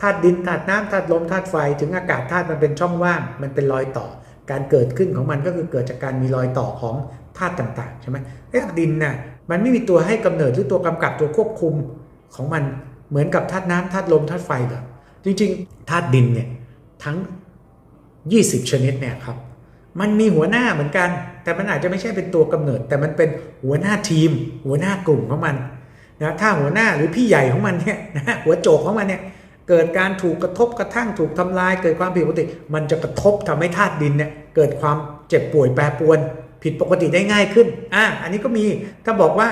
ธาตุดินธาตุน้ำธาตุลมธาตุไฟถึงอากาศธาตุมันเป็นช่องว่าง มันเป็นรอยต่อ การเกิดขึ้นของมันก็คือเกิดจากการมีรอยต่อของธาตุต่างๆใช่ไหมเอ๊ะดินน่ะมันไม่มีตัวให้กำเนิดหรือตัวกำกับตัวควบคุมของมันเหมือนกับธาตุน้ำธาตุลมธาตุไฟเหรอจริงๆธาตุดินเนี่ยทั้ง 20 ชนิดเนี่ยครับมันมีหัวหน้าเหมือนกัน แต่มันอาจจะไม่ใช่เป็นตัวกำเนิด แต่มันเป็นหัวหน้าทีม หัวหน้ากลุ่มของมันนะถ้าหัวหน้าหรือพี่ใหญ่ของมันเนี่ยนะหัวโจกของมันเนี่ย เกิดการถูกกระทบกระทั่งถูกทำลาย เกิดความผิดปกติ มันจะกระทบทำให้ธาตุดินเนี่ยเกิดความเจ็บป่วยแปรปรวน ผิดปกติได้ง่ายขึ้นอะอันนี้ก็มีถ้าบอกว่า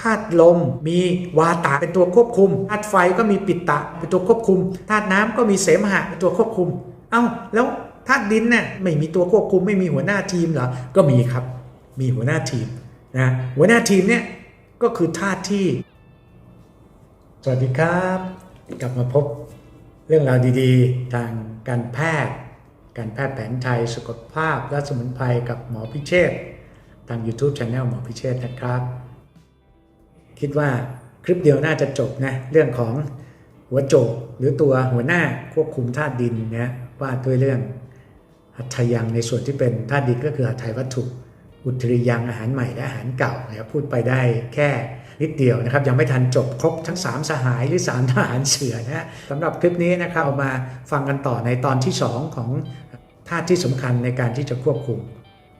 ธาตุลมมีวาตะเป็นตัวควบคุมธาตุไฟก็มีปิตะเป็นตัวควบคุมธาตุน้ำก็มีเสมหะเป็นตัวควบคุม เอ้าแล้วธาตุดินเนี่ยไม่มีตัวควบคุมไม่มีหัวหน้าทีมเหรอก็มีครับ มีหัวหน้าทีมนะหัวหน้าทีมเนี่ยก็คือธาตุที่ สวัสดีครับ กลับมาพบ เรื่องราวดีๆ ทางการแพทย์ การแพทย์แผนไทยสุขภาพและสมุนไพรกับหมอพิเชษทาง YouTube Channel หมอพิเชษนะครับ คิดว่าคลิปเดียวน่าจะจบนะเรื่องของหัวโจกหรือตัวหัวหน้าควบคุมธาตุดินนะว่าด้วยเรื่องหัตถยังในส่วนที่เป็นธาตุดินก็คือหัตถยวัตถุ อุทริยังอาหารใหม่และอาหารเก่านะพูดไปได้แค่ นิดเดียวนะครับ ยังไม่ทันจบครบทั้ง 3 สหายหรือ 3 ทหารเสือนะฮะสำหรับคลิปนี้นะครับเอามาฟังกันต่อในตอนที่ 2 ของธาตุที่สำคัญในการที่จะควบคุม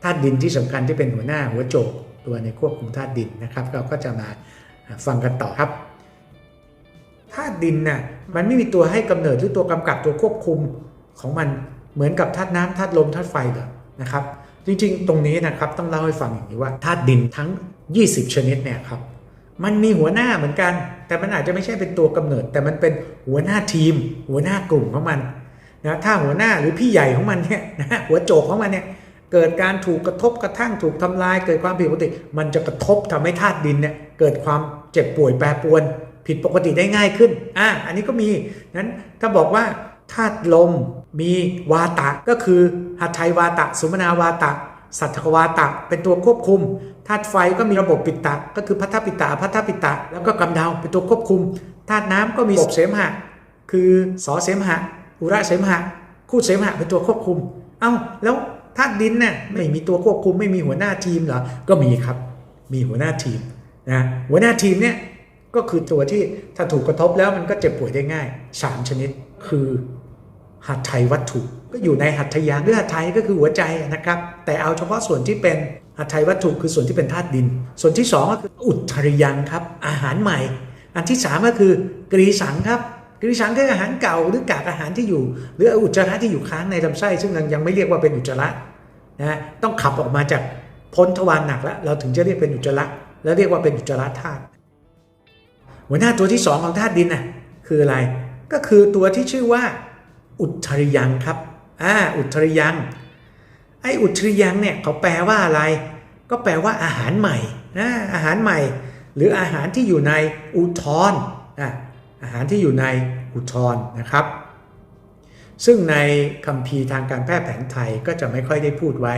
ธาตุดินที่สำคัญที่เป็นหัวหน้าหัวโจกตัวในควบคุมธาตุดินนะครับ เราก็จะมาฟังกันต่อครับธาตุดินน่ะมันไม่มีตัวให้กำเนิดหรือตัวกำกับตัวควบคุมของมันเหมือนกับธาตุน้ำธาตุลมธาตุไฟเหรอนะครับ จริงๆ ตรงนี้นะครับต้องเล่าให้ฟังอย่างนี้ว่าธาตุดินทั้ง 20 ชนิดเนี่ยครับ มันมีหัวหน้าเหมือนกัน แต่มันอาจจะไม่ใช่เป็นตัวกำเนิด แต่มันเป็นหัวหน้าทีม หัวหน้ากลุ่มของมันนะถ้าหัวหน้าหรือพี่ใหญ่ของมันเนี่ยนะหัวโจกของมันเนี่ยเกิดการถูกกระทบกระทั่งถูกทำลาย เกิดความผิดปกติ มันจะกระทบทำให้ธาตุดินเนี่ยเกิดความเจ็บป่วยแปรปรวน ผิดปกติได้ง่ายขึ้นอะอันนี้ก็มีนั้นถ้าบอกว่าธาตุลมมีวาตะก็คือหัตถวาตะ สุมนาวาตะ สัทธวาตะ เป็นตัวควบคุมธาตุไฟก็มีระบบปิตตะก็คือพัทธปิตตะพัทธปิตตะ แล้วก็กำเดาเป็นตัวควบคุมธาตุน้ำก็มีระบบเสมหะ คือสอเสมหะ อุระเสมหะ คู่เสมหะเป็นตัวควบคุม เอ้าแล้วธาตุดินน่ะไม่มีตัวควบคุมไม่มีหัวหน้าทีมเหรอ ก็มีครับ มีหัวหน้าทีมนะหัวหน้าทีมเนี่ยก็คือตัวที่ถ้าถูกกระทบแล้วมันก็เจ็บป่วยได้ง่าย 3 ชนิดคือหัตถยวัตถุ ก็อยู่ในหัตถยางหรือหัตถยก็คือหัวใจนะครับ แต่เอาเฉพาะส่วนที่เป็นหัตถยวัตถุคือส่วนที่เป็นธาตุดิน ส่วนที่ 2 ก็คืออุทริยังครับ อาหารใหม่ อันที่ 3 ก็คือกรีสังครับกรีสังคืออาหารเก่าหรือกากอาหารที่อยู่ หรืออุจจาระที่อยู่ค้างในลำไส้ ซึ่งยังไม่เรียกว่าเป็นอุจจาระนะต้องขับออกมาจากพ้นทวารหนักแล้ว เราถึงจะเรียกเป็นอุจจาระแล้วเรียกว่าเป็นอุจจาระธาตุหัวหน้าตัวที่สองของธาตุดินน่ะคืออะไรก็คือตัวที่ชื่อว่าอุทริยังครับ อ่าอุทริยังไออุทริยังเนี่ยเขาแปลว่าอะไร ก็แปลว่าอาหารใหม่นะอาหารใหม่ หรืออาหารที่อยู่ในอุทธรอะอาหารที่อยู่ในอุทธรนะครับ ซึ่งในคัมภีร์ทางการแพทย์แผนไทยก็จะไม่ค่อยได้พูดไว้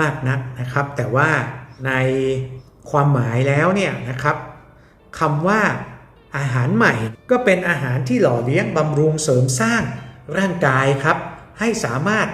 มากนักนะครับ แต่ว่าในความหมายแล้วเนี่ยนะครับคำว่าอาหารใหม่ก็เป็นอาหารที่หล่อเลี้ยงบำรุงเสริมสร้างร่างกายครับ ให้สามารถ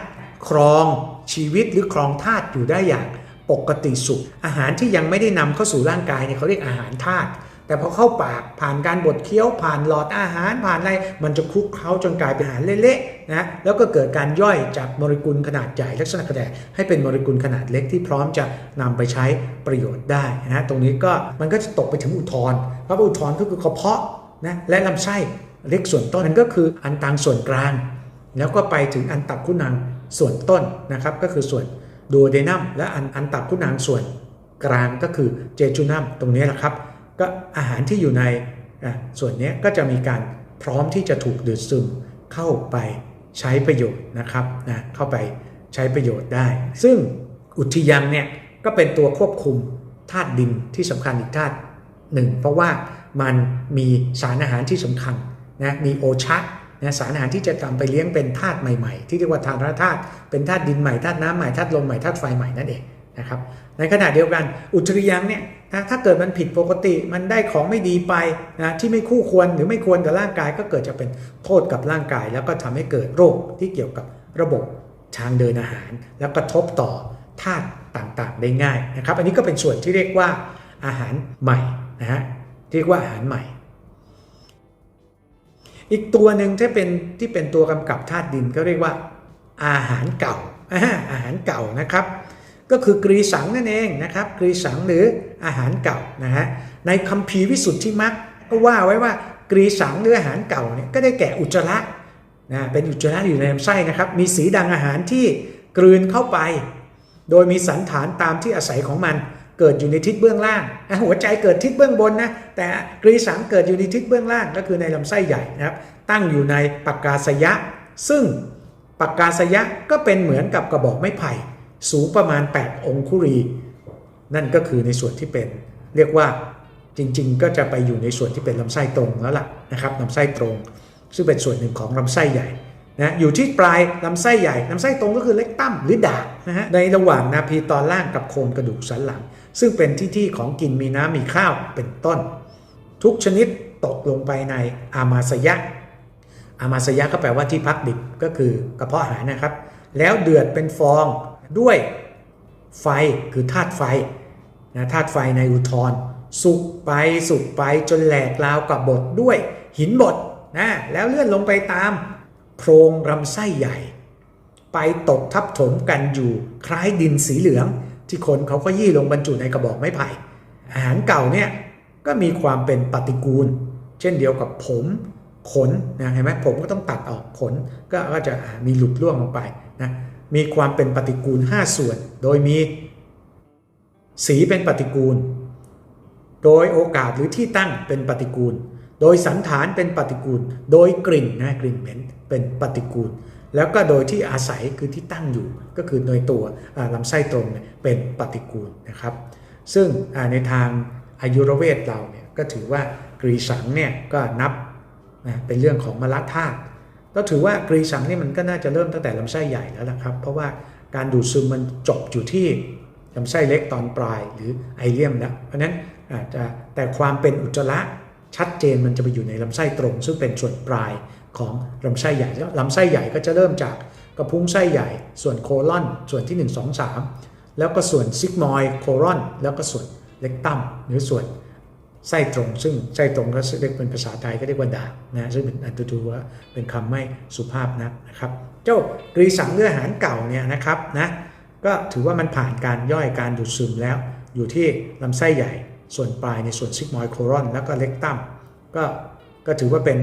ครองชีวิตหรือครองธาตุอยู่ได้อย่างปกติสุข อาหารที่ยังไม่ได้นำเข้าสู่ร่างกายเนี่ยเขาเรียกอาหารธาตุแต่พอเข้าปากผ่านการบดเคี้ยวผ่านหลอดอาหารผ่านอะไรมันจะคลุกเคล้าจนกลายเป็นอาหารเละๆนะแล้วก็เกิดการย่อยจากโมเลกุลขนาดใหญ่ลักษณะกระแดให้เป็นโมเลกุลขนาดเล็กที่พร้อมจะนำไปใช้ประโยชน์ได้นะตรงนี้ก็มันก็จะตกไปถึงอุทธรเพราะอุทธรก็คือกระเพาะนะและลำไส้เล็กส่วนต้นนั่นก็คืออันตังส่วนกลาง แล้วก็ไปถึงอันตับคุณังส่วนต้นนะครับ ก็คือส่วนดูเดนัมและอันอันตับคุณังส่วนกลางก็คือเจจูนัมตรงนี้แหละครับ ก็อาหารที่อยู่ในส่วนนี้ก็จะมีการพร้อมที่จะถูกดูดซึมเข้าไปใช้ประโยชน์นะครับนะเข้าไปใช้ประโยชน์ได้ ซึ่งอุทยังเนี่ยก็เป็นตัวควบคุมธาตุดินที่สำคัญอีกธาตุหนึ่งเพราะว่ามันมีสารอาหารที่สำคัญนะมีโอชะ นะสารอาหารที่จะทำไปเลี้ยงเป็นธาตุใหม่ๆ ที่เรียกว่าธาตุธาตุเป็นธาตุดินใหม่ธาตุน้ำใหม่ธาตุลมใหม่ธาตุไฟใหม่นั่นเองนะครับในขณะเดียวกันอุทริยังเนี่ยนะถ้าเกิดมันผิดปกติมันได้ของไม่ดีไปนะที่ไม่คู่ควรหรือไม่ควรกับร่างกายก็เกิดจะเป็นโทษกับร่างกาย แล้วก็ทำให้เกิดโรคที่เกี่ยวกับระบบทางเดินอาหาร แล้วกระทบต่อธาตุต่างๆ ได้ง่ายนะครับ อันนี้ก็เป็นส่วนที่เรียกว่าอาหารใหม่นะฮะเรียกว่าอาหารใหม่ อีกตัวหนึ่งที่เป็นที่เป็นตัวกำกับธาตุดินก็เรียกว่าอาหารเก่าอาหารเก่านะครับ ก็คือกรีสังนั่นเองนะครับกรีสังหรืออาหารเก่านะฮะในคัมภีร์วิสุทธิมรรคก็ว่าไว้ว่ากรีสังหรืออาหารเก่าเนี่ยก็ได้แก่อุจจาระนะเป็นอุจจาระอยู่ในลำไส้นะครับ มีสีดังอาหารที่กลืนเข้าไป โดยมีสันฐานตามที่อาศัยของมัน เกิดอยู่ในทิศเบื้องล่าง หัวใจเกิดทิศเบื้องบนนะ แต่กรีสังเกิดอยู่ในทิศเบื้องล่าง ก็คือในลำไส้ใหญ่นะครับ ตั้งอยู่ในปากกาสยะ ซึ่งปากกาสยะก็เป็นเหมือนกับกระบอกไม้ไผ่ สูงประมาณ 8 องคุรี นั่นก็คือในส่วนที่เป็น เรียกว่าจริงๆ ก็จะไปอยู่ในส่วนที่เป็นลำไส้ตรงแล้วล่ะนะครับลำไส้ตรง ซึ่งเป็นส่วนหนึ่งของลำไส้ใหญ่นะอยู่ที่ปลายลำไส้ใหญ่ลำไส้ตรงก็คือเล็กตั้มหรือดาบนะฮะในระหว่างนาพีตอนล่างกับโคนกระดูกสันหลัง ซึ่งเป็นที่ที่ของกินมีน้ำมีข้าวเป็นต้น ทุกชนิดตกลงไปในอามาสยะ อามาสยะก็แปลว่าที่พักดิบก็คือกระเพาะอาหารนะครับ แล้วเดือดเป็นฟองด้วยไฟคือธาตุไฟนะธาตุไฟในอุทธรสุกไปสุกไปจนแหลกราวกับบดด้วยหินบดนะแล้วเลื่อนลงไปตามโพรงลำไส้ใหญ่ ไปตกทับถมกันอยู่คล้ายดินสีเหลือง ที่คนเขาก็ยี่ลงบรรจุในกระบอกไม้ไผ่ อาหารเก่าเนี่ยก็มีความเป็นปฏิกูล เช่นเดียวกับผมขนนะเห็นไหมผมก็ต้องตัดออกขนก็ก็จะมีหลุดร่วงลงไปนะมีความเป็นปฏิกูล 5 ส่วน โดยมีสีเป็นปฏิกูล โดยโอกาสหรือที่ตั้งเป็นปฏิกูล โดยสันฐานเป็นปฏิกูล โดยกลิ่นนะกลิ่นเหม็นเป็นปฏิกูล แล้วก็โดยที่อาศัยคือที่ตั้งอยู่ก็คือโดยตัวลำไส้ตรงเป็นปฏิกูลนะครับ ซึ่งในทางอายุรเวทเราเนี่ยก็ถือว่ากรีสังเนี่ยก็นับนะเป็นเรื่องของมลธาตุก็ถือว่ากรีสังนี่มันก็น่าจะเริ่มตั้งแต่ลำไส้ใหญ่แล้วละครับ เพราะว่าการดูดซึมมันจบอยู่ที่ลำไส้เล็กตอนปลายหรือไอเลียมแล้วเพราะนั้นอาจจะแต่ความเป็นอุจจาระชัดเจนมันจะไปอยู่ในลำไส้ตรง ซึ่งเป็นส่วนปลาย ของลำไส้ใหญ่ล้วลำไส้ใหญ่ก็จะเริ่มจากกระพุ้งไส้ใหญ่ ส่วนโคลอน ส่วนที่ 1 2 3 แล้วก็ส่วนซิกมอยโครอน แล้วก็ส่วนเล็กตัมหรือส่วนไส้ตรง ซึ่งไส้ตรงก็เรียกเป็นภาษาไทยก็เรียกว่าดานะซึ่งเป็นอันตูดูว่าเป็นคำไม่สุภาพนักนะครับ เจ้ากรีสังเลืออาหารเก่าเนี่ยนะครับนะก็ถือว่ามันผ่านการย่อยการดูดซึมแล้ว อยู่ที่ลำไส้ใหญ่ ส่วนปลายในส่วนซิกมอยโครอน แล้วก็เล็กตัมก็ก็ถือว่าเป็น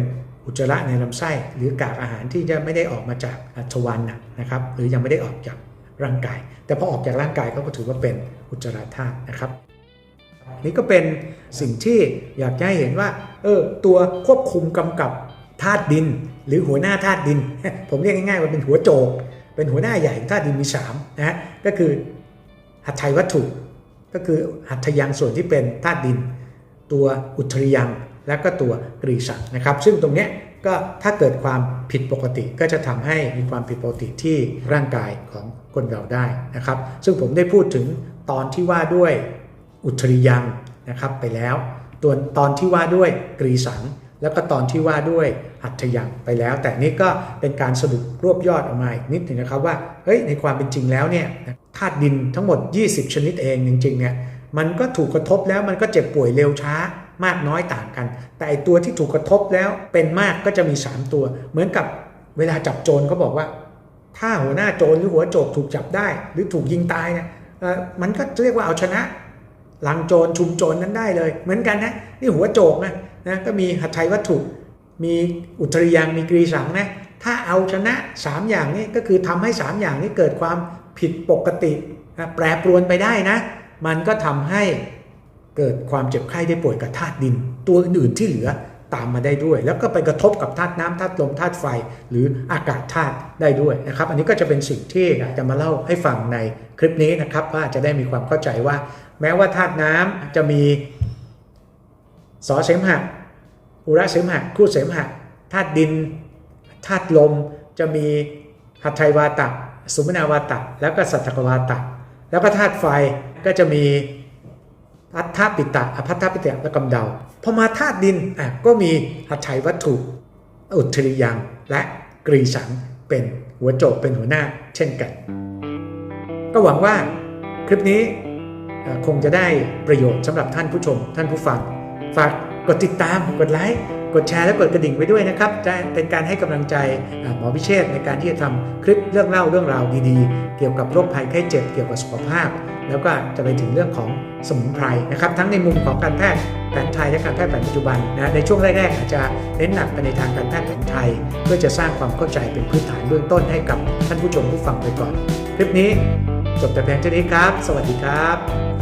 อุจจาระในลำไส้ หรือกากอาหารที่จะไม่ได้ออกมาจากทวารหนักนะครับ หรือยังไม่ได้ออกจากร่างกาย แต่พอออกจากร่างกายเขาก็ถือว่าเป็นอุจจาระธาตุนะครับนี่ก็เป็นสิ่งที่อยากให้เห็นว่าเออตัวควบคุมกำกับธาตุดิน หรือหัวหน้าธาตุดิน ผมเรียกง่ายๆว่าเป็นหัวโจก เป็นหัวหน้าใหญ่ธาตุดินมี3นะฮะก็คือหัตถยวัตถุ ก็คือหัตถยังส่วนที่เป็นธาตุดิน ตัวอุทริยัง และก็ตัวกรีสังนะครับซึ่งตรงนี้ก็ถ้าเกิดความผิดปกติก็จะทำให้มีความผิดปกติที่ร่างกายของคนเราได้นะครับ ซึ่งผมได้พูดถึงตอนที่ว่าด้วยอุทริยังนะครับไปแล้วตัวตอนที่ว่าด้วยกรีสังแล้วก็ตอนที่ว่าด้วยหัตถยังไปแล้ว แต่นี่ก็เป็นการสรุปรวบยอดออกมาอีกนิดหนึงนะครับว่าเฮ้ยในความเป็นจริงแล้วเนี่ยธาตุดินทั้งหมด 20 ชนิดเองจริงๆเนี่ยมันก็ถูกกระทบแล้วมันก็เจ็บป่วยเร็วช้า มากน้อยต่างกัน แต่ไอตัวที่ถูกกระทบแล้วเป็นมากก็จะมี 3 ตัว เหมือนกับเวลาจับโจรเขาบอกว่า ถ้าหัวหน้าโจรหรือหัวโจกถูกจับได้ หรือถูกยิงตายเนี่ยมันก็เรียกว่าเอาชนะ หลังโจรชุมโจรนั้นได้เลย เหมือนกันนะนี่หัวโจกนะนะก็มีหัตถยวัตถุ มีอุตริยังมีกรีสังนะถ้าเอาชนะ 3 อย่างนี้ก็คือทำให้ 3 อย่างนี้เกิดความผิดปกตินะแปรปรวนไปได้นะ มันก็ทำให้ เกิดความเจ็บไข้ได้ป่วยกับธาตุดิน ตัวอื่นๆที่เหลือตามมาได้ด้วย แล้วก็ไปกระทบกับธาตุน้ำธาตุลมธาตุไฟ หรืออากาศธาตุได้ด้วยนะครับอันนี้ก็จะเป็นสิ่งที่อยากจะมาเล่าให้ฟังในคลิปนี้นะครับว่าจะได้มีความเข้าใจว่า แม้ว่าธาตุน้ำจะมีสอเสมหะอุระเสมหะครูเสมหะธาตุดินธาตุลมจะมีหัตถวาตะสุมนาวาตะแล้วก็สัทธกวาตะแล้วก็ธาตุไฟก็จะมี อัฏฐปิตะอภัทธปิตะและกำเดาพอมาธาตุดินอะก็มีหัตถวัตถุ อุทริยัง และกรีสังเป็นหัวโจกเป็นหัวหน้าเช่นกัน ก็หวังว่าคลิปนี้คงจะได้ประโยชน์สำหรับท่านผู้ชม ท่านผู้ฟัง ฝากกดติดตาม กดไลค์กดแชร์และกดกระดิ่งไว้ด้วยนะครับจะเป็นการให้กำลังใจหมอพิเชษในการที่จะทำคลิปเรื่องเล่าเรื่องราวดีๆ เกี่ยวกับโรคภัยไข้เจ็บเกี่ยวกับสุขภาพ แล้วก็จะไปถึงเรื่องของสมุนไพรนะครับ ทั้งในมุมของการแพทย์แผนไทยและการแพทย์แผนปัจจุบันนะในช่วงแรกๆอาจจะเน้นหนักไปในทางการแพทย์แผนไทย เพื่อจะสร้างความเข้าใจเป็นพื้นฐานเบื้องต้นให้กับท่านผู้ชมผู้ฟังไปก่อน คลิปนี้จบแต่เพียงเท่านี้ครับ สวัสดีครับ